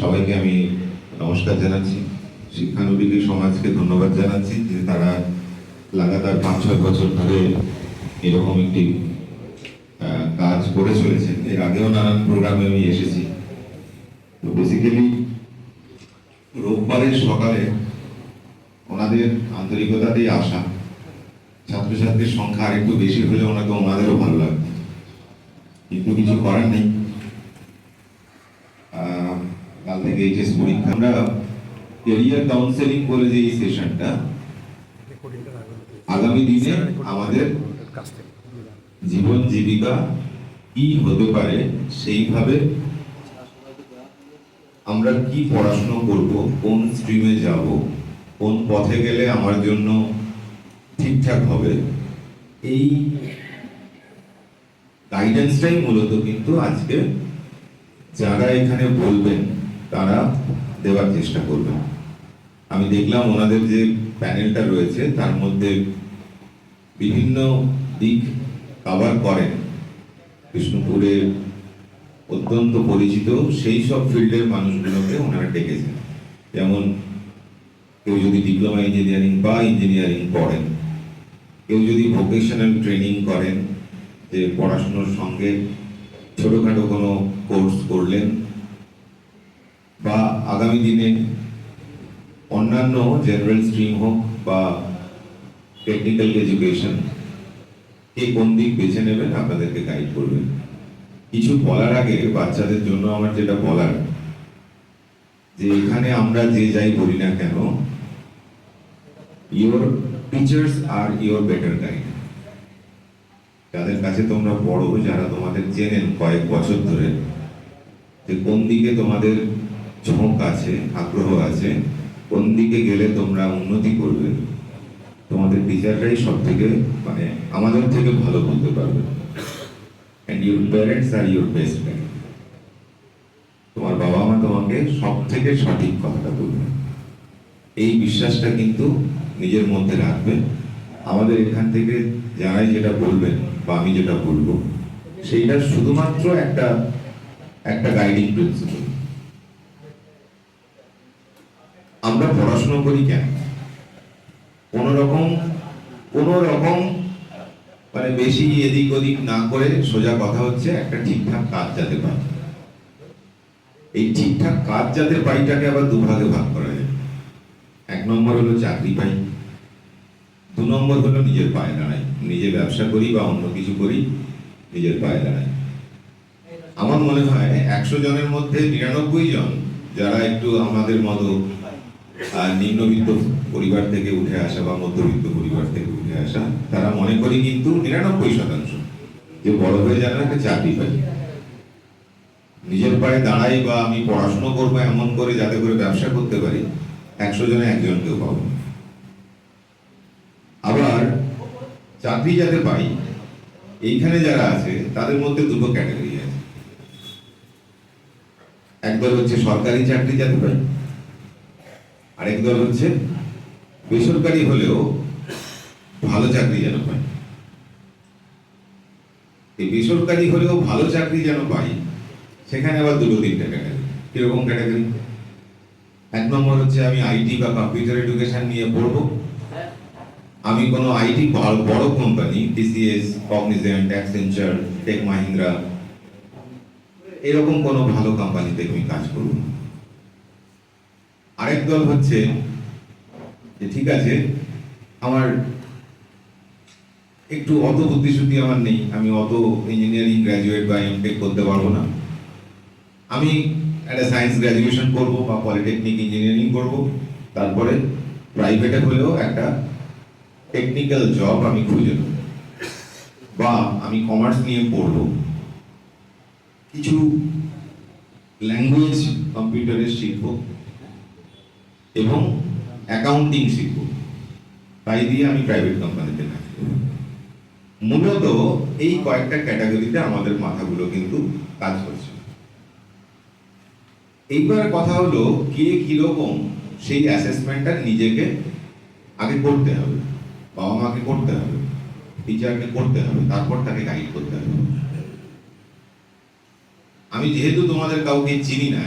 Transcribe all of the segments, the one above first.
সবাইকে আমি নমস্কার জানাচ্ছি। শিক্ষানবিকে সমাজকে ধন্যবাদ জানাচ্ছি যে তারা লাগাতার পাঁচ ছয় বছর ধরে এরকম একটি কাজ করে চলেছেন। এর আগেও নানান প্রোগ্রামে আমি এসেছি। তো বেসিক্যালি রোববারের সকালে ওনাদের আন্তরিকতাতেই আসা ছাত্রছাত্রীর সংখ্যা আরেকটু বেশি হলে ওনাকে ওনাদেরও ভালো লাগবে। কিন্তু কিছু করার নেই। আমরা কাউন্সেলিং করে যে এই সেশনটা আগামী দিনে আমাদের জীবন জীবিকা কি হতে পারে সেইভাবে আমরা কি পড়াশোনা করব, কোন স্ট্রিমে যাব, কোন পথে গেলে আমার জন্য ঠিকঠাক হবে, এই গাইডেন্সটাই মূলত কিন্তু আজকে যারা এখানে বলবেন তারা দেওয়ার চেষ্টা করবেন আমি দেখলাম ওনাদের যে প্যানেলটা রয়েছে, তার মধ্যে বিভিন্ন দিক কভার করেন। বিষ্ণুপুরের অত্যন্ত পরিচিত সেই সব ফিল্ডের মানুষগুলোকে ওনারা ডেকেছেন। যেমন কেউ যদি ডিপ্লোমা ইঞ্জিনিয়ারিং বা ইঞ্জিনিয়ারিং করেন কেউ যদি ভোকেশনাল ট্রেনিং করেন, যে পড়াশুনোর সঙ্গে ছোটোখাটো কোনো কোর্স করলেন বা আগামী দিনে অন্যান্য জেনারেল স্ট্রিম হোক বা টেকনিক্যাল এডুকেশন কে কোন দিক বেছে নেবেন, আপনাদেরকে গাইড করবেন। কিছু বলার আগে বাচ্চাদের জন্য আমার যেটা বলার, যে এখানে আমরা যে যাই বলি না কেন ইওর টিচার্স আর ইওর বেটার গাইড যাদের কাছে তোমরা পড়ো, যারা তোমাদের চেনেন কয়েক বছর ধরে, যে কোন দিকে তোমাদের ঝোঁক আছে, আগ্রহ আছে, কোন দিকে গেলে তোমরা উন্নতি করবে? তোমাদের টিচাররাই সব থেকে মানে আমাদের থেকে ভালো বলতে পারবে। অ্যান্ড ইউর প্যারেন্টস আর ইউর বেস্ট গাইড তোমার বাবা মা তোমাকে সব থেকে সঠিক কথাটা বলবে। এই বিশ্বাসটা কিন্তু নিজের মধ্যে রাখবেন আমাদের এখান থেকে যারাই যেটা বলবেন বা আমি যেটা বলব, সেইটা শুধুমাত্র একটা একটা গাইডিং প্রিন্সিপাল আমরা পড়াশোনা করি কেন? কোন রকম কোন রকম মানে বেশি এদিক ওদিক না করে সোজা কথা হচ্ছে, একটা ঠিকঠাক কাজ যাতে পাই এই ঠিকঠাক কাজ যাতে পাইটাকে আবার দুভাগে ভাগ করা যায়। এক নম্বর হলো চাকরি পাই। দু নম্বর হলো নিজের পায়ে দাঁড়াই। নিজে ব্যবসা করি বা অন্য কিছু করি, নিজের পায়ে দাঁড়াই। আমার মনে হয় একশো জনের মধ্যে নিরানব্বই জন যারা একটু আমাদের মতো নিম্নবিত্ত পরিবার থেকে উঠে আসা বা মধ্যবিত্ত পরিবার থেকে উঠে আসা, তারা মনে করি কিন্তু নিরানব্বই শতাংশ। যে বড় হয়ে যেন একটা চাকরি পাই নিজের পায়ে দাঁড়াই বা আমি পড়াশোনা করব এমন করে যাতে করে ব্যবসা করতে পারি, একশো জনে একজনকেও পাবো আবার চাকরি যাতে পাই, এইখানে যারা আছে, তাদের মধ্যে দুটো ক্যাটাগরি আছে। একদল হচ্ছে সরকারি চাকরি যাতে পাই আরেক দল হচ্ছে, বেসরকারি হলেও ভালো চাকরি যেন পাই এই বেসরকারি হলেও ভালো চাকরি যেন পাই, সেখানে আবার দুটো তিনটা ক্যাটাগরি কীরকম ক্যাটাগরি এক নম্বর হচ্ছে আমি আইটি বা কম্পিউটার এডুকেশন নিয়ে পড়ব। আমি কোনো আইটি বড় company TCS Cognizant Accenture Tech Mahindra এরকম কোনো ভালো কোম্পানিতে আমি কাজ করব আরেক দল হচ্ছে যে, ঠিক আছে, আমার একটু অত বুদ্ধিশুদ্ধি আমার নেই, আমি অত ইঞ্জিনিয়ারিং গ্র্যাজুয়েট বা এমটেক করতে পারব না। আমি একটা সায়েন্স গ্র্যাজুয়েশন করব বা পলিটেকনিক ইঞ্জিনিয়ারিং করব, তারপরে প্রাইভেটে হলেও একটা টেকনিক্যাল জব আমি খুঁজে নেব, বা আমি কমার্স নিয়ে পড়ব। কিছু ল্যাঙ্গুয়েজ কম্পিউটারে শিখব। এবং অ্যাকাউন্টিং শিখব। তাই দিয়ে আমি প্রাইভেট কোম্পানিতে করব মূলত এই কয়েকটা ক্যাটাগরিতে আমাদের মাথাগুলো কিন্তু কাজ করছে। এইবার কথা হলো, কে কীরকম সেই অ্যাসেসমেন্টটা নিজেকে আগে করতে হবে। বাবা মাকে করতে হবে টিচারকে করতে হবে, তারপর তাকে গাইড করতে হবে। আমি যেহেতু তোমাদের কাউকে চিনি না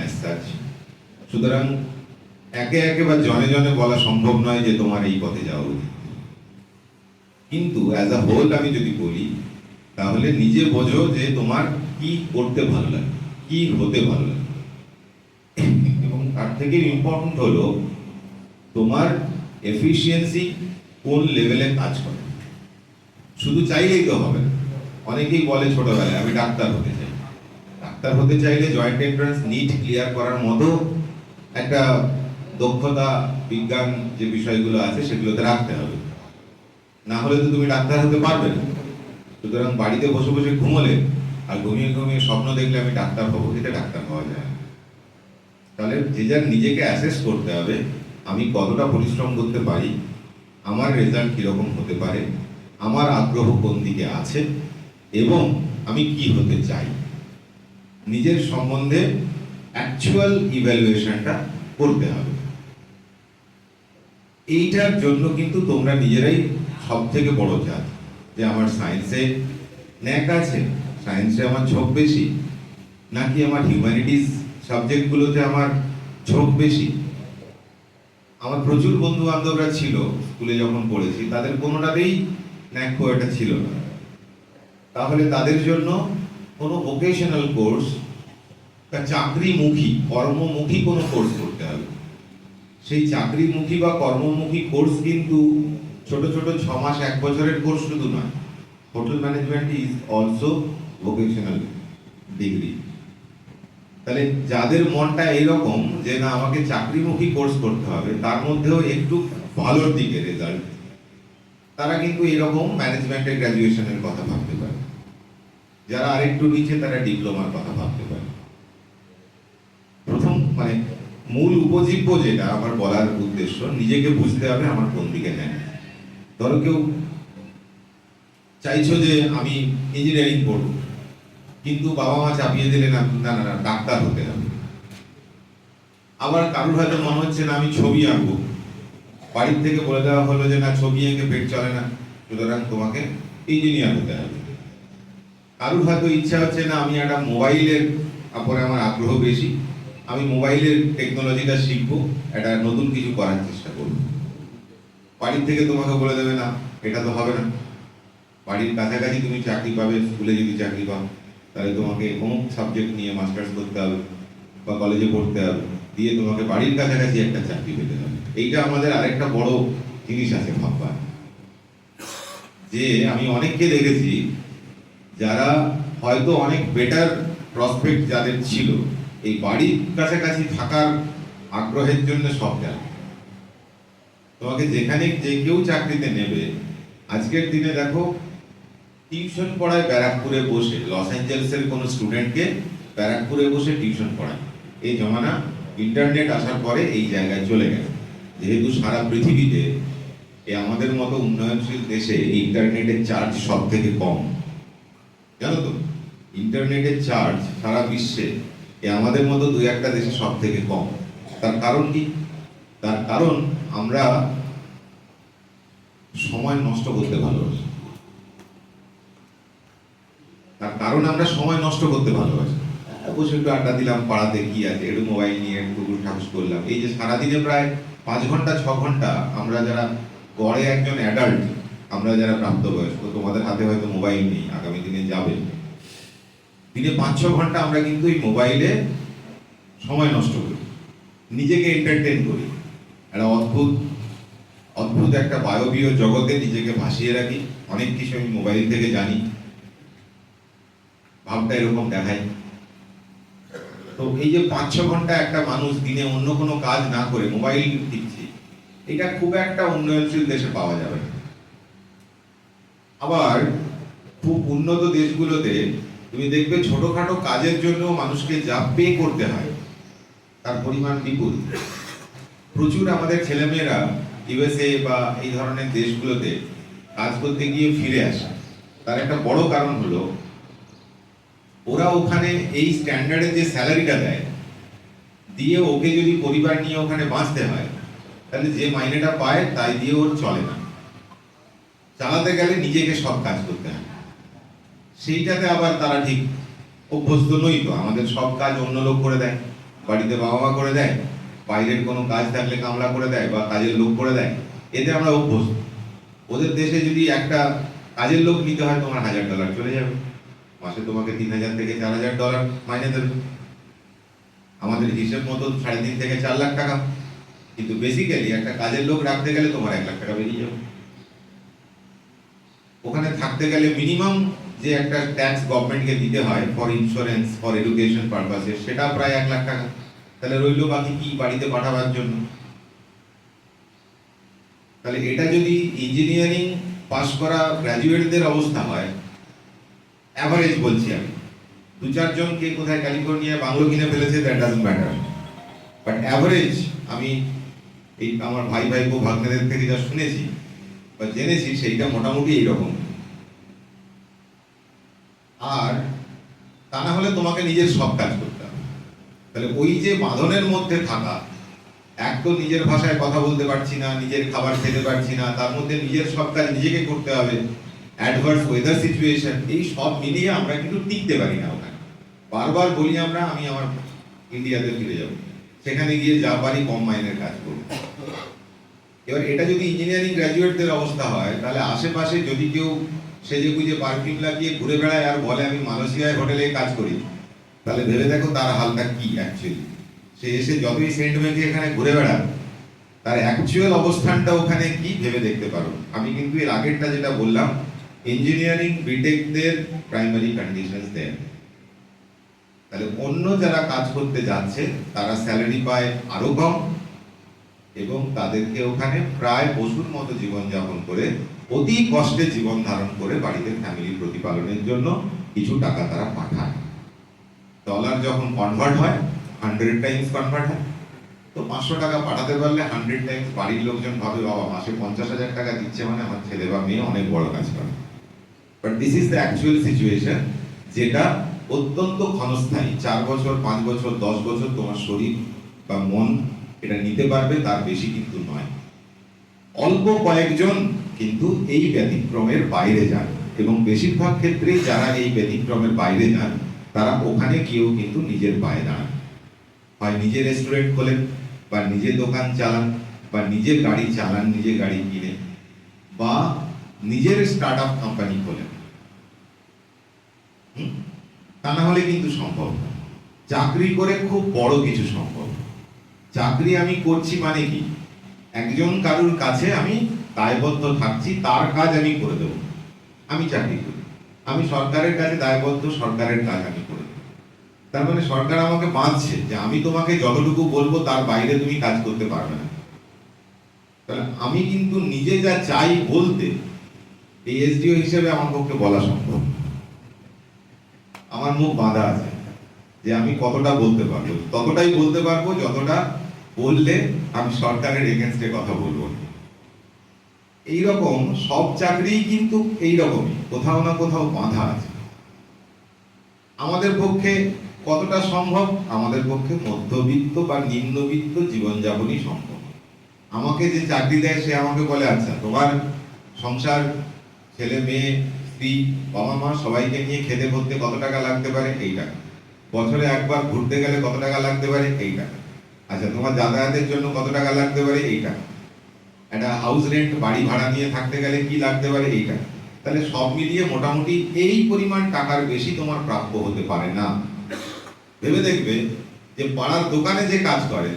সুতরাং একে একে বা জনে জনে বলা সম্ভব নয় যে তোমার এই পথে যাওয়া উচিত। কিন্তু অ্যাজ আ হোল আমি যদি বলি, তাহলে নিজে বোঝো যে তোমার কি করতে ভালো লাগে, কি হতে ভালো লাগে। এবং তার থেকে ইম্পর্টেন্ট হলো তোমার এফিসিয়েন্সি কোন লেভেলে কাজ করে। শুধু চাইলেই তো হবে না। অনেকেই বলে ছোটবেলায়, আমি ডাক্তার হতে চাই। ডাক্তার হতে চাইলে জয়েন্ট এন্ট্রান্স নিট ক্লিয়ার করার মতো একটা দক্ষতা, বিজ্ঞান যে বিষয়গুলো আছে সেগুলোতে রাখতে হবে। না হলে তো তুমি ডাক্তার হতে পারবে না। সুতরাং বাড়িতে বসে বসে ঘুমোলে আর ঘুমিয়ে ঘুমিয়ে স্বপ্ন দেখলে আমি ডাক্তার হব এটা ডাক্তার হওয়া যায়। তাহলে যে যার নিজেকে অ্যাসেস করতে হবে, আমি কতটা পরিশ্রম করতে পারি, আমার রেজাল্ট কীরকম হতে পারে, আমার আগ্রহ কোন দিকে আছে, এবং আমি কি হতে চাই। নিজের সম্বন্ধে অ্যাকচুয়াল ইভ্যালুয়েশনটা করতে হবে। এইটার জন্য কিন্তু তোমরা নিজেরাই সব থেকে বড় চাঁদ যে আমার সায়েন্সে ন্যাক আছে সায়েন্সে আমার ঝোঁক বেশি, নাকি আমার হিউম্যানিটিস সাবজেক্টগুলোতে আমার ঝোঁক বেশি? আমার প্রচুর বন্ধু বান্ধবরা ছিল, স্কুলে যখন পড়েছি, তাদের কোনোটাতেই ন্যাক খুব একটা ছিল না। তাহলে তাদের জন্য কোনো ভোকেশনাল কোর্স বা চাকরিমুখী, কর্মমুখী কোনো কোর্স করতে হবে। সেই চাকরিমুখী বা কর্মমুখী কোর্স কিন্তু ছোট ছোট ছ মাস, এক বছরের কোর্স শুধু নয়। Hotel management is also vocational degree তাহলে যাদের মনটা এইরকম যে না, আমাকে চাকরিমুখী কোর্স করতে হবে, তার মধ্যেও একটু ভালোর দিকে রেজাল্ট তারা কিন্তু এরকম ম্যানেজমেন্টের গ্র্যাজুয়েশনের কথা ভাবতে পারে। যারা আরেকটু নিচে, তারা ডিপ্লোমার কথা ভাবতে পারে। প্রথম মানে মূল উপজীব্য যেটা, আমার বলার উদ্দেশ্য, নিজেকে বুঝতে হবে আমার কোন দিকে নেয়। ধরো কেউ চাইছো যে আমি ইঞ্জিনিয়ারিং পড়ব কিন্তু বাবা মা চাপিয়ে দিলেন না না না ডাক্তার হতে হবে। আবার কারোর হয়তো মনে হচ্ছে না আমি ছবি আঁকবো। বাড়ির থেকে বলে দেওয়া হলো যে না, ছবি এঁকে পেট চলে না, সুতরাং তোমাকে ইঞ্জিনিয়ার হতে হবে। কারোর হয়তো ইচ্ছা হচ্ছে না আমি একটা মোবাইলের উপরে আমার আগ্রহ বেশি আমি মোবাইলের টেকনোলজিটা শিখব একটা নতুন কিছু করার চেষ্টা করব। বাড়ির থেকে তোমাকে বলে দেবে, না, এটা তো হবে না। বাড়ির কাছাকাছি তুমি চাকরি পাবে, স্কুলে যদি চাকরি পাও, তাহলে তোমাকে অমুক সাবজেক্ট নিয়ে মাস্টার্স করতে হবে বা কলেজে পড়তে হবে, দিয়ে তোমাকে বাড়ির কাছাকাছি একটা চাকরি পেতে হবে। এইটা আমাদের আরেকটা বড় জিনিস আছে ভাববার। যে আমি অনেককে দেখেছি, যারা হয়তো অনেক বেটার প্রসপেক্ট যাদের ছিল এই বাড়ির কাছাকাছি থাকার আগ্রহের জন্য সব জানে তোমাকে যেখানে যে কেউ চাকরিতে নেবে, আজকের দিনে দেখো, টিউশন পড়ায় ব্যারাকপুরে বসে, লস অ্যাঞ্জেলসের কোনো স্টুডেন্টকে ব্যারাকপুরে বসে টিউশন পড়ায়। এই জমানা ইন্টারনেট আসার পরে এই জায়গায় চলে গেছে। যেহেতু সারা পৃথিবীতে এই আমাদের মতো উন্নয়নশীল দেশে ইন্টারনেটের চার্জ সব থেকে কম। জানো তো, ইন্টারনেটের চার্জ সারা বিশ্বে এই আমাদের মতো দুই একটা দেশে সব থেকে কম। তার কারণ কি? তার কারণ আমরা সময় নষ্ট করতে ভালোবাসি। তার কারণ আমরা সময় নষ্ট করতে ভালোবাসি। বসে একটু আড্ডা দিলাম, পাড়াতে কি আছে? একটু মোবাইল নিয়ে একটু ঠাকুস করলাম। এই যে সারাদিনে প্রায় পাঁচ ঘণ্টা, ছ ঘণ্টা আমরা যারা গড়ে একজন অ্যাডাল্ট আমরা যারা প্রাপ্তবয়স্ক, তোমাদের হাতে হয়তো মোবাইল নেই, আগামী দিনে যাবে। দিনে পাঁচ, ছ ঘণ্টা আমরা কিন্তু এই মোবাইলে সময় নষ্ট করি। নিজেকে এন্টারটেন করি। একটা অদ্ভুত অদ্ভুত একটা বায়বীয় জগতে নিজেকে ভাসিয়ে রাখি। অনেক কিছু আমি মোবাইল থেকে জানি। ভাবটা এরকম দেখায়। তো এই যে পাঁচ, ছ ঘণ্টা একটা মানুষ দিনে অন্য কোনো কাজ না করে মোবাইল টিপছে, এটা খুব একটা উন্নয়নশীল দেশে পাওয়া যাবে আবার খুব উন্নত দেশগুলোতে তুমি দেখবে ছোটখাটো কাজের জন্য মানুষকে যা পে করতে হয়, তার পরিমাণ বিপুল প্রচুর আমাদের ছেলেমেয়েরা ইউএসএ বা এই ধরনের দেশগুলোতে কাজ করতে গিয়ে ফিরে আসে। তার একটা বড় কারণ হলো, ওরা ওখানে এই স্ট্যান্ডার্ডে যে স্যালারিটা দেয়, দিয়ে ওকে যদি পরিবার নিয়ে ওখানে বাঁচতে হয়, তাহলে যে মাইনেটা পায় তাই দিয়ে ওর চলে না। চালাতে গেলে নিজেকে সব কাজ করতে হয়। সেইটাতে আবার তারা ঠিক অভ্যস্ত নই তো। আমাদের সব কাজ অন্য লোক করে দেয়। বাড়িতে বাবা মা করে দেয়, বাইরের কোনো কাজ থাকলে কামলা করে দেয় বা কাজের লোক করে দেয়, এতে আমরা অভ্যস্ত। ওদের দেশে যদি একটা কাজের লোক নিতে হয়, তোমার হাজার ডলার চলে যাবে। মাসে তোমাকে তিন হাজার থেকে চার হাজার ডলার মাইনে দেবে। আমাদের হিসেব মতো সাড়ে তিন থেকে চার লাখ টাকা। কিন্তু বেসিক্যালি একটা কাজের লোক রাখতে গেলে তোমার এক লাখ টাকা বেরিয়ে যাবে। ওখানে থাকতে গেলে মিনিমাম যে একটা ট্যাক্স গভর্নমেন্টকে দিতে হয় ফর ইন্স্যুরেন্স ফর এডুকেশন পারপাসে সেটা প্রায় এক লাখ টাকা। তাহলে রইল বাকি কি বাড়িতে পাঠাবার জন্য? তাহলে এটা যদি ইঞ্জিনিয়ারিং পাশ করা গ্র্যাজুয়েটদের অবস্থা হয় অ্যাভারেজ বলছি আমি, দু চারজন কে কোথায় ক্যালিফোর্নিয়া বাংলো কিনে ফেলেছে that doesn't matter but average আমি এই আমার ভাই ভাইপো ভাগ্নেদের থেকে যা শুনেছি বা জেনেছি, সেইটা মোটামুটি এইরকম। আর তা না হলে তোমাকে নিজের সব কাজ করতে হবে। তাহলে ওই যে বাঁধনের মধ্যে থাকা, এক তো নিজের ভাষায় কথা বলতে পারছি না, নিজের খাবার খেতে পারছি না, তার মধ্যে নিজের সব কাজ নিজেকে করতে হবে অ্যাডভার্স ওয়েদার সিচুয়েশন এই সব মিলিয়ে আমরা কিন্তু টিকতে পারি না ওখানে। বারবার বলি আমরা, আমি আমার ইন্ডিয়াতে ফিরে যাব। সেখানে গিয়ে যা পারি কম মাইনের কাজ করব। এবার এটা যদি ইঞ্জিনিয়ারিং গ্র্যাজুয়েটদের অবস্থা হয়, তাহলে আশেপাশে যদি কেউ সেজে গুজে পারফিউম লাগিয়ে ঘুরে বেড়ায় আর বলে, আমি মালয়েশিয়ায় হোটেলে কাজ করি। তাহলে ভেবে দেখো তার হালটা কি অ্যাকচুয়ালি সে এসে যতই সেন্ট মেখে এখানে ঘুরে বেড়াক, তার অ্যাকচুয়াল অবস্থানটা ওখানে কি ভেবে দেখতে পারো? আমি কিন্তু এর আগেরটা যেটা বললাম ইঞ্জিনিয়ারিং বিটেকদের প্রাইমারি কন্ডিশনস দেয় তাহলে অন্য যারা কাজ করতে যাচ্ছে, তারা স্যালারি পায় আরও কম এবং তাদেরকে ওখানে প্রায় পশুর মতো জীবনযাপন করে অতি কষ্টে জীবন ধারণ করে বাড়িতে ফ্যামিলি প্রতিপালনের জন্য কিছু টাকা তারা পাঠায়। ডলার যখন কনভার্ট হয় হান্ড্রেড টাইমস কনভার্ট হয়। তো পাঁচশো টাকা পাঠাতে পারলে হান্ড্রেড টাইমস বাড়ির লোকজন ভাবে, বাবা, মাসে পঞ্চাশ হাজার টাকা দিচ্ছে মানে আমার ছেলে বা মেয়ে অনেক বড় কাজ করে। But this is the actual situation যেটা অত্যন্ত ক্ষণস্থায়ী। চার বছর, পাঁচ বছর, দশ বছর তোমার শরীর বা মন এটা নিতে পারবে, তার বেশি কিন্তু নয়। অল্প কয়েকজন কিন্তু এই ব্যতিক্রমের বাইরে যান এবং বেশিরভাগ ক্ষেত্রে যারা এই ব্যতিক্রমের বাইরে যান, তারা ওখানে গিয়েও কিন্তু নিজের পায়ে দাঁড়ান হয় নিজে রেস্টুরেন্ট খোলেন বা নিজে দোকান চালান বা নিজে গাড়ি চালান, নিজে গাড়ি কিনে বা নিজের স্টার্ট আপ কোম্পানি খোলেন? তা না হলে কিন্তু সম্ভব। চাকরি করে খুব বড় কিছু সম্ভব চাকরি আমি করছি মানে কি একজন কারুর কাছে আমি দায়বদ্ধ থাকছি, তার কাজ আমি করে দেব। আমি চাকরি করি। আমি সরকারের কাছে দায়বদ্ধ, সরকারের কাজ আমি করে দেব। তার মানে সরকার আমাকে বাঁধছে যে আমি তোমাকে যতটুকু বলব, তার বাইরে তুমি কাজ করতে পারবে না। তাহলে আমি কিন্তু নিজে যা চাই বলতে এই এসডিও হিসেবে আমার পক্ষে বলা সম্ভব। আমার মুখ বাঁধা আছে যে আমি কতটা বলতে পারব। ততটাই বলতে পারব যতটা বললে আমি সরকারের এগেনস্টে কথা বলব না। এইরকম সব চাকরিই কিন্তু এইরকমই। কোথাও না কোথাও বাঁধা আছে। আমাদের পক্ষে কতটা সম্ভব? আমাদের পক্ষে মধ্যবিত্ত বা নিম্নবিত্ত জীবনযাপনই সম্ভব। আমাকে যে চাকরি দেয়, সে আমাকে বলে আচ্ছা তোমার সংসার, ছেলে, মেয়ে, স্ত্রী, বাবা, মা, সবাইকে নিয়ে খেতে করতে কত টাকা লাগতে পারে? এই টাকা। বছরে একবার ঘুরতে গেলে কত টাকা লাগতে পারে? এই টাকা। আচ্ছা তোমার যাতায়াতের জন্য কত টাকা লাগতে পারে? এই টাকা। একটা হাউস রেন্ট বাড়ি ভাড়া নিয়ে থাকতে গেলে কি লাগতে পারে এই টাকা তাহলে সব মিলিয়ে মোটামুটি এই পরিমাণ টাকার বেশি তোমার প্রাপ্য হতে পারে না। ভেবে দেখবে যে পাড়ার দোকানে যে কাজ করে,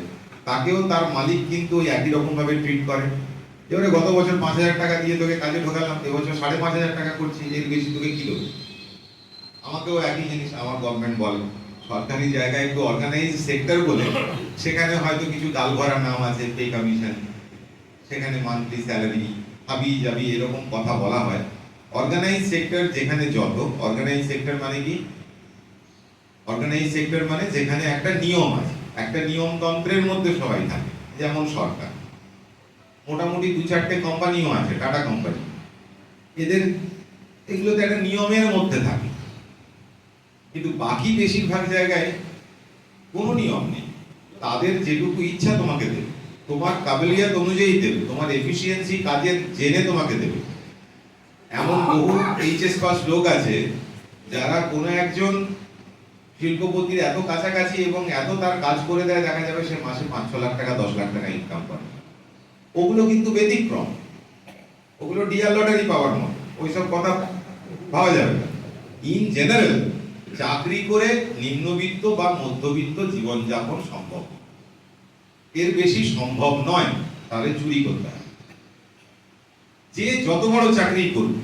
তাকেও তার মালিক কিন্তু ওই একই রকমভাবে ট্রিট করে। এবারে গত বছর পাঁচ হাজার টাকা দিয়ে তোকে কাজে ঢোকালাম, এবছর সাড়ে পাঁচ হাজার টাকা করছি, এর বেশি তোকে কি দেবো? আমাকেও একই জিনিস আমার গভর্নমেন্ট বলে। সরকারি জায়গায় একটু অর্গানাইজ সেক্টর বলে, সেখানে হয়তো কিছু ডাল ভরা নাম আছে পে কমিশন সেখানে মান্থলি স্যালারি হাবি যাবি এরকম কথা বলা হয়। অর্গানাইজ সেক্টর যেখানে যত অর্গানাইজ সেক্টর মানে কি? অর্গানাইজ সেক্টর মানে যেখানে একটা নিয়ম আছে। একটা নিয়মতন্ত্রের মধ্যে সবাই থাকে, যেমন সরকার। মোটামুটি দু চারটে কোম্পানিও আছে টাটা কোম্পানি এদের এগুলোতে একটা নিয়মের মধ্যে থাকে। কিন্তু বাকি বেশিরভাগ জায়গায় কোনো নিয়ম নেই। তাদের যেটুকু ইচ্ছা তোমাকে দেবে। তোমার কাবিলিয়াত অনুযায়ী দেবে, তোমার এফিসিয়েন্সি কাজের জেনে তোমাকে দেবে। এমন বহু এইচএস পাস লোক আছে, যারা কোনো একজন শিল্পপতির এত কাছাকাছি এবং এত তার কাজ করে দেয়, দেখা যাবে সে মাসে পাঁচ ছ লাখ টাকা, দশ লাখ টাকা ইনকাম করে। ওগুলো কিন্তু ব্যতিক্রম। ওগুলো ডিয়ার লটারি পাওয়ার মতো। ওইসব কথা পাওয়া যাবে না। ইন জেনারেল চাকরি করে নিম্নবিত্ত বা মধ্যবিত্ত জীবনযাপন সম্ভব। এর বেশি সম্ভব নয়, তাহলে চুরি করতে হবে। যে যত বড় চাকরি করুক,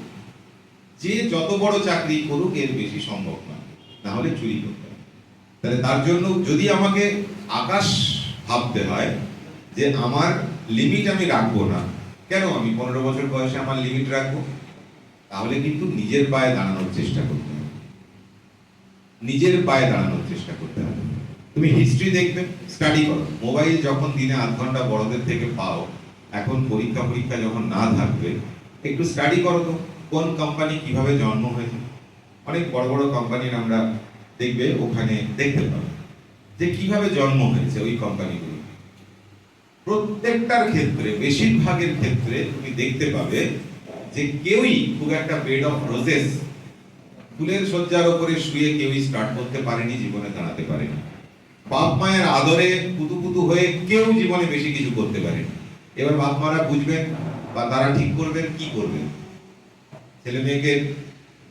যে যত বড় চাকরি করুক, এর বেশি সম্ভব নয় না হলে চুরি করতে হবে। তাহলে তার জন্য যদি আমাকে আকাশ ভাবতে হয় যে আমার লিমিট আমি রাখব না, কেন? আমি পনেরো বছর বয়সে আমার লিমিট রাখব? তাহলে কিন্তু নিজের পায়ে দাঁড়ানোর চেষ্টা করতে হবে। নিজের পায়ে দাঁড়ানোর চেষ্টা করতে হবে। তুমি হিস্ট্রি দেখবে স্টাডি করো। মোবাইল যখন দিনে আধ ঘণ্টা বড়দের থেকে পাও, এখন পরীক্ষা পরীক্ষা যখন না থাকবে, একটু স্টাডি করো তো, কোন কোম্পানি কীভাবে জন্ম হয়েছে। অনেক বড় বড় কোম্পানির আমরা দেখবে, ওখানে দেখতে পাবো যে কীভাবে জন্ম হয়েছে ওই কোম্পানিগুলো প্রত্যেকটার ক্ষেত্রে, বেশিরভাগের ক্ষেত্রে তুমি দেখতে পাবে যে কেউই খুব একটা বেড অফ রোজেস ফুলের শয্যার উপরে শুয়ে কেউই স্টার্ট করতে পারেনি, জীবনে দাঁড়াতে পারেনি। বাপ মায়ের আদরে পুতু পুতু হয়ে কেউ জীবনে বেশি কিছু করতে পারে এবার বাপ মারা বুঝবেন বা তারা ঠিক করবেন, কি করবেন? ছেলে মেয়েকে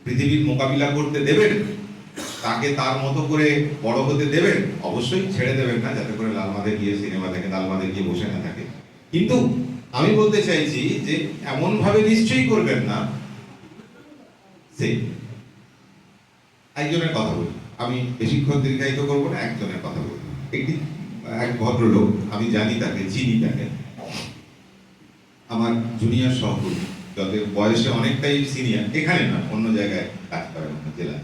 পৃথিবীর মোকাবিলা করতে দেবেন? তাকে তার মতো করে বড় হতে দেবেন? অবশ্যই ছেড়ে দেবেন না, যাতে করে লালমাদে গিয়ে সিনেমা দেখে লালমাদে গিয়ে বসে না থাকে। কিন্তু আমি বলতে চাইছি যে এমন ভাবে নিশ্চয়ই করবেন না। সেই, একজনের কথা বলি। আমি বেশিক্ষণ দীর্ঘায়িত করব না, একজনের কথা বলব। একটি, এক ভদ্রলোক, আমি জানি তাকে, চিনি তাকে। আমার জুনিয়র সহকর্মী, যাদের বয়সে অনেকটাই সিনিয়র এখানে না, অন্য জায়গায় কাজ করে অন্য জেলায়।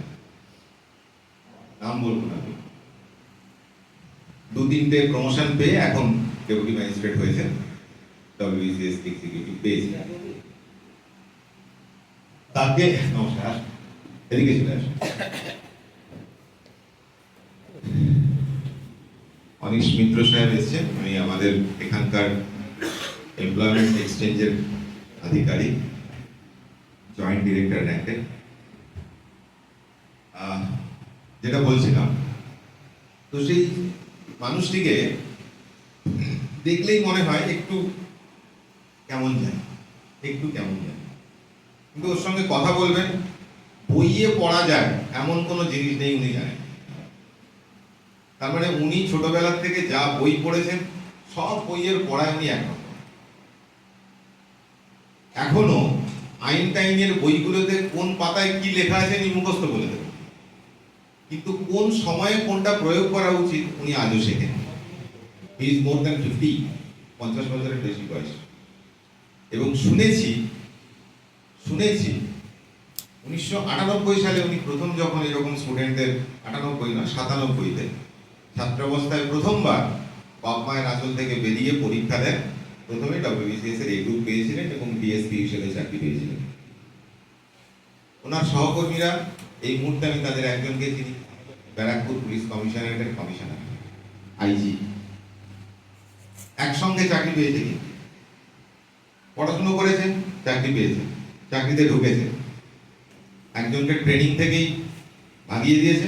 নাম বলব না দু তিনটে প্রমোশন পেয়ে এখন ডেপুটি ম্যাজিস্ট্রেট হয়েছেন। ডব্লিউবিসিএস এক্সিকিউটিভ পেয়েছে। তাকে, নমস্কার, এদিকে চলে আসুন। অনিশ মিত্র সাহেব এসেছেন। উনি আমাদের এখানকার এমপ্লয়মেন্ট এক্সচেঞ্জের আধিকারিক জয়েন্ট ডিরেক্টর র্যাঙ্কের আহ, যেটা বলছিলাম তো সেই মানুষটিকে দেখলেই মনে হয় একটু কেমন যায় একটু কেমন যায় কিন্তু ওর সঙ্গে কথা বলবেন বইয়ে পড়া যায় এমন কোনো জিনিস নেই উনি জানেন। তার মানে উনি ছোটবেলার থেকে যা বই পড়েছেন, সব বইয়ের পড়ায় উনি একরকম এখনও আইনটাইনের বইগুলোতে কোন পাতায় কি লেখা আছে উনি মুখস্থ বলে দেবেন। কিন্তু কোন সময়ে কোনটা প্রয়োগ করা উচিত উনি আজও শেখেন। ইজ মোর দ্যান ফিফটি পঞ্চাশ বছরের বেশি বয়স। এবং শুনেছি শুনেছি, উনিশশো আটানব্বই সালে উনি প্রথম যখন এরকম স্টুডেন্টদের আটানব্বই না, সাতানব্বইতে ছাত্রাবস্থায় প্রথমবার বাপ মায়ের আঁচল থেকে বেরিয়ে পরীক্ষা দেন। প্রথমে ডব্লিউবিসিএস এর এ গ্রুপ পেয়েছিলেন এবং ডিএসপি হিসেবে চাকরি পেয়েছিলেন। ওনার সহকর্মীরা, এই মুহূর্তে আমি তাদের একজনকে চিনি, ব্যারাকপুর পুলিশ কমিশনারেটের কমিশনার। আইজি। একসঙ্গে চাকরি পেয়েছে কিন্তু পড়াশুনো করেছেন, চাকরি পেয়েছে চাকরিতে ঢুকেছে একজনকে ট্রেনিং থেকেই ভাগিয়ে দিয়েছে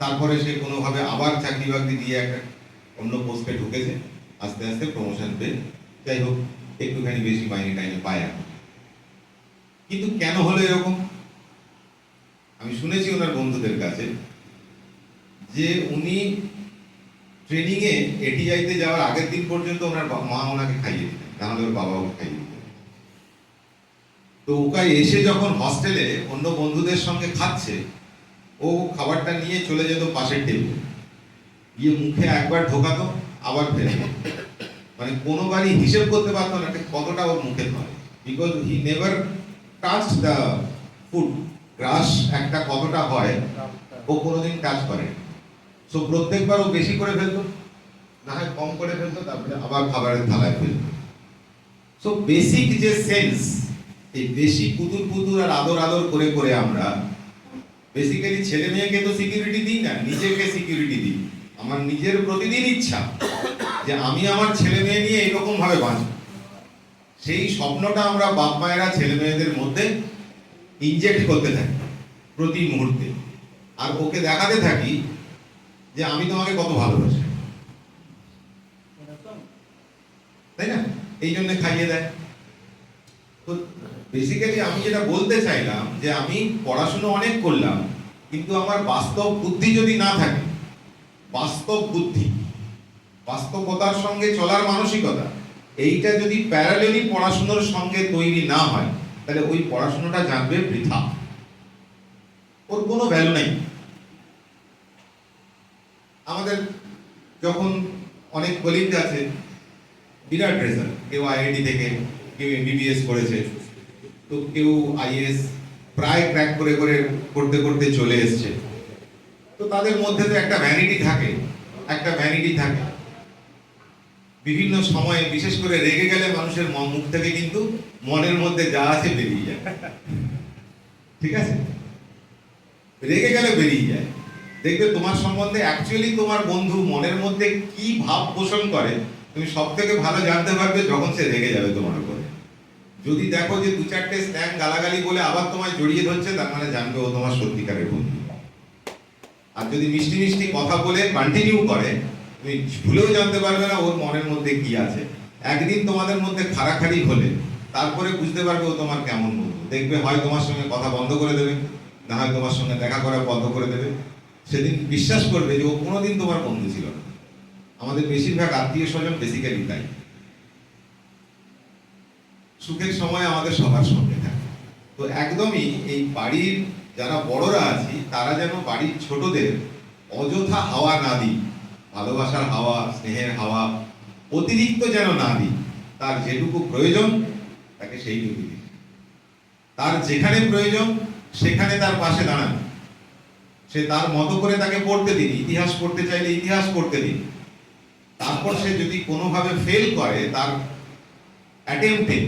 তারপরে সে কোনোভাবে আবার চাকরি বাকরি দিয়ে একটা অন্য পোস্টে ঢুকেছে। আস্তে আস্তে প্রমোশন পেয়ে। যাই হোক, একটুখানি বেশি মাইনে টাইনে পায় এখন। কিন্তু কেন হলো এরকম? আমি শুনেছি ওনার বন্ধুদের কাছে যে উনি ট্রেনিংয়ে এটিআইতে যাওয়ার আগের দিন পর্যন্ত ওনার মা ওনাকে খাইয়ে দিতেন। তাহলে ওর বাবা ওকে খাইয়ে দিতেন। তো ওকায় এসে যখন হস্টেলে অন্য বন্ধুদের সঙ্গে খাচ্ছে ও খাবারটা নিয়ে চলে যেত পাশের টেবিলে গিয়ে মুখে একবার ঢোকাতো, আবার ফেলে মানে কোনোবারই হিসেব করতে পারতো না কতটা ওর মুখে ধরে। Because he never touch the food crush একটা কতটা হয়, ও কোনোদিন টাচ করে সো প্রত্যেকবার ও বেশি করে ফেলতো, না হয় কম করে ফেলতো, তারপরে আবার খাবারের থালায় ফেলতো সো বেসিক যে সেন্স এই বেশি পুতুর পুতুর আর আদর আদর করে করে আমরা বেসিক্যালি ছেলে মেয়েকে তো সিকিউরিটি দিই না, নিজেকে সিকিউরিটি দিই। আমার নিজের প্রতিদিন ইচ্ছা যে আমি আমার ছেলে মেয়ে নিয়ে এরকম ভাবে বাঁচব। সেই স্বপ্নটা আমরা বাপ মায়েরা ছেলে মেয়েদের মধ্যে ইনজেক্ট করতে থাকি প্রতি মুহূর্তে। আর ওকে দেখাতে থাকি যে আমি তোমাকে কত ভালোবাসি। তাই না? এই জন্য খাইয়ে দেয়। বেসিক্যালি আমি যেটা বলতে চাইলাম যে আমি পড়াশুনো অনেক করলাম, কিন্তু আমার বাস্তব বুদ্ধি যদি না থাকে, বাস্তব বুদ্ধি, বাস্তবতার সঙ্গে চলার মানসিকতা, এইটা যদি প্যারালেলি পড়াশুনোর সঙ্গে তৈরি না হয়, তাহলে ওই পড়াশোনাটা জানবে বৃথা। ওর কোনো ভ্যালু নেই। আমাদের যখন অনেক কলিগ আছে, বিরাট রেজাল্ট কেউ আইআইটি থেকে, কেউ এমবিবিএস করেছে তো কেউ আইএস প্রায় ক্র্যাক করে করে করতে করতে চলে এসছে। তো তাদের মধ্যে তো একটা ভ্যানিটি থাকে, একটা ভ্যানিটি থাকে। বিভিন্ন সময়ে, বিশেষ করে রেগে গেলে মানুষের মুখ থেকে কিন্তু মনের মধ্যে যা আছে বেরিয়ে যায়। ঠিক আছে? রেগে গেলে বেরিয়ে যায়। দেখবে তোমার সম্বন্ধে অ্যাকচুয়ালি তোমার বন্ধু মনের মধ্যে কি ভাব পোষণ করে, তুমি সব থেকে ভালো জানতে পারবে যখন সে রেগে যাবে তোমার উপরে। যদি দেখো যে দু চারটে স্ন্যাং গালাগালি বলে আবার তোমায় জড়িয়ে ধরছে, তার মানে জানবে ও তোমার সত্যিকারের বন্ধু। আর যদি মিষ্টি মিষ্টি কথা বলে কন্টিনিউ করে, তুমি ভুলেও জানতে পারবে না ওর মনের মধ্যে কি আছে। একদিন তোমাদের মধ্যে খাড়াখাড়ি হলে তারপরে বুঝতে পারবে ও তোমার কেমন বন্ধু। দেখবে হয় তোমার সঙ্গে কথা বন্ধ করে দেবে, না হয় তোমার সঙ্গে দেখা করা বন্ধ করে দেবে। সেদিন বিশ্বাস করবে যে ও কোনোদিন তোমার বন্ধু ছিল না। আমাদের বেশিরভাগ আত্মীয় স্বজন বেসিক্যালি তাই। সুখের সময় আমাদের সবার সঙ্গে থাকে। তো একদমই এই বাড়ির যারা বড়রা আছি, তারা যেন বাড়ির ছোটদের অযথা হাওয়া না দিই ভালোবাসার হাওয়া, স্নেহের হাওয়া অতিরিক্ত যেন না দিই তার যেটুকু প্রয়োজন, তাকে সেইটুকু দিই তার যেখানে প্রয়োজন, সেখানে তার পাশে দাঁড়ান। সে তার মতো করে তাকে পড়তে দিন, ইতিহাস পড়তে চাইলে ইতিহাস পড়তে দিন। তারপর সে যদি কোনোভাবে ফেল করে, তার অ্যাটেম্পটে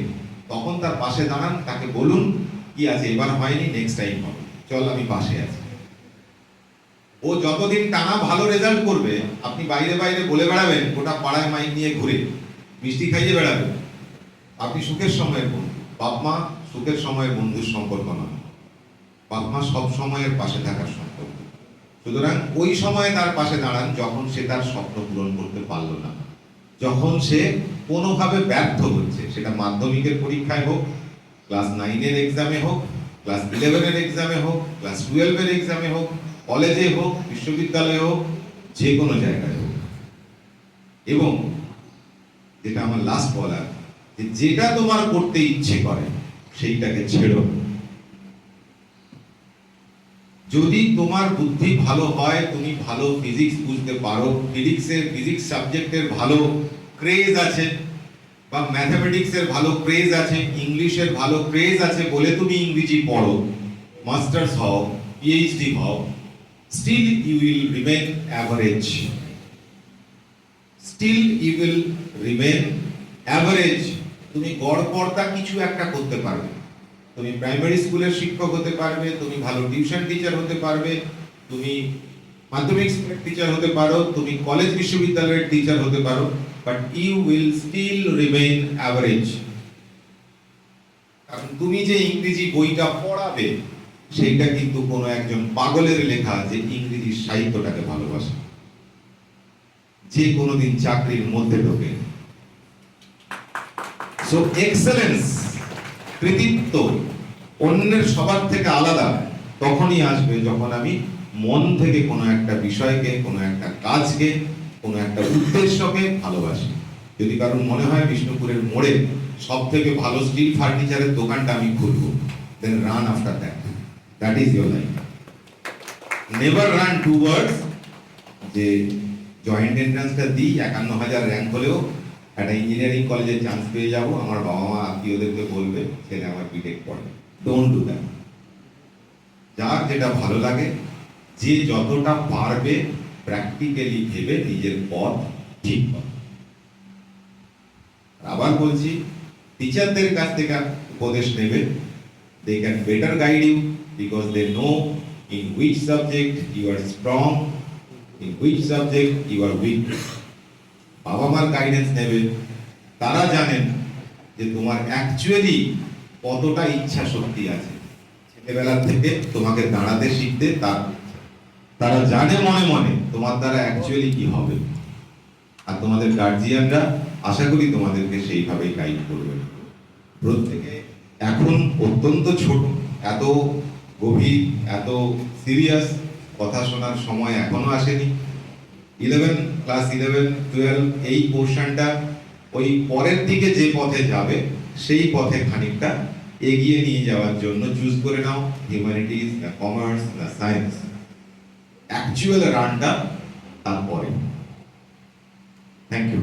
তখন তার পাশে দাঁড়ান, তাকে বলুন কি আছে, এবার হয়নি নেক্সট টাইম হবে। চল, আমি পাশে আছি। ও যতদিন টানা ভালো রেজাল্ট করবে, আপনি বাইরে বাইরে বলে বেড়াবেন, গোটা পাড়ায় মাইক নিয়ে ঘুরে। মিষ্টি খাইয়ে বেড়াবেন। আপনি সুখের সময়ের বন্ধু। বাপ মা সুখের সময়ের বন্ধুর সম্পর্ক নয়। বাপ মা সব সময়ের পাশে থাকার সম্পর্ক। সুতরাং ওই সময়ে তার পাশে দাঁড়ান যখন সে তার স্বপ্ন পূরণ করতে পারল না। যখন সে কোনোভাবে ব্যর্থ হচ্ছে, সেটা মাধ্যমিকের পরীক্ষায় হোক, ক্লাস নাইনের এক্সামে হোক, ক্লাস ইলেভেনের এক্সামে হোক, ক্লাস টুয়েলভের এক্সামে হোক কলেজে হোক, বিশ্ববিদ্যালয়ে হোক, যে কোনো জায়গায় হোক। এবং যেটা আমার লাস্ট বলার, যে যেটা তোমার করতে ইচ্ছে করে, সেইটাকে ছেড়ো। যদি তোমার বুদ্ধি ভালো হয়, তুমি ভালো ফিজিক্স বুঝতে পারো। ফিজিক্সের ফিজিক্স সাবজেক্টের ভালো ক্রেজ আছে, বা ম্যাথামেটিক্সের ভালো ক্রেজ আছে ইংলিশের ভালো ক্রেজ আছে বলে তুমি ইংরেজি পড়ো মাস্টার্স হও পিএইচডি হও still you will remain average still you will remain average তুমি গড় পর্দা কিছু একটা করতে পারবে। তুমি প্রাইমারি স্কুলের শিক্ষক হতে পারবে, তুমি ভালো টিউশন টিচার হতে পারবে, তুমি মাধ্যমিক টিচার হতে পারো, তুমি কলেজ বিশ্ববিদ্যালয়ের টিচার হতে পারো but you will still remain average কারণ তুমি যে ইংরেজি বইটা পড়াবে, সেইটা কিন্তু কোনো একজন পাগলের লেখা যে ইংরেজি সাহিত্যটাকে ভালোবাসে। যে কোনোদিন চাকরির মধ্যে ঢোকে। সো এক্সেলেন্স কৃতিত্ব অন্যের সবার থেকে আলাদা তখনই আসবে যখন আমি মন থেকে কোনো একটা বিষয়কে, কোনো একটা কাজকে, কোনো একটা উদ্দেশ্যকে ভালোবাসি। যদি কারণ মনে হয় বিষ্ণুপুরের মোড়ে সব থেকে ভালো স্টিল ফার্নিচারের দোকানটা আমি খুলবো then run after that that is your life never run towards যে জয়েন্ট এন্ট্রান্সটা দিই, একান্ন হাজার র্যাঙ্ক হলেও একটা ইঞ্জিনিয়ারিং কলেজে চান্স পেয়ে যাব। আমার বাবা মা আত্মীয়দেরকে বলবে, ছেলে আমার বিটেক পড়ে। ডোন্ট ডু দ্যাট যার যেটা ভালো লাগে, যে যতটা পারবে প্র্যাকটিক্যালি ভেবে নিজের পথ ঠিক করে। আবার বলছি টিচারদের কাছ থেকে উপদেশ নেবে they can better guide you because they know in which subject you are strong in which subject you are weak বাবা মার গাইডেন্স নেবে, তারা জানেন যে তোমার অ্যাকচুয়ালি কতটা ইচ্ছা শক্তি আছে। ছেলেবেলা থেকে তোমাকে দাঁড়াতে শিখতে তার তারা জানে মনে মনে তোমার দ্বারা অ্যাকচুয়ালি কি হবে। আর তোমাদের গার্জিয়ানরা আশা করি তোমাদেরকে সেইভাবেই গাইড করবে। প্রত্যেকে এখন অত্যন্ত ছোট, এত গভীর, এত সিরিয়াস কথা শোনার সময় এখনও আসেনি। ইলেভেন ক্লাস ইলেভেন টুয়েলভ এই পোর্শনটা ওই পরের দিকে যে পথে যাবে, সেই পথে খানিকটা এগিয়ে নিয়ে যাওয়ার জন্য চুজ করে নাও হিউম্যানিটিজ না কমার্স না সায়েন্স অ্যাকচুয়াল রানটা তারপরে। Thank you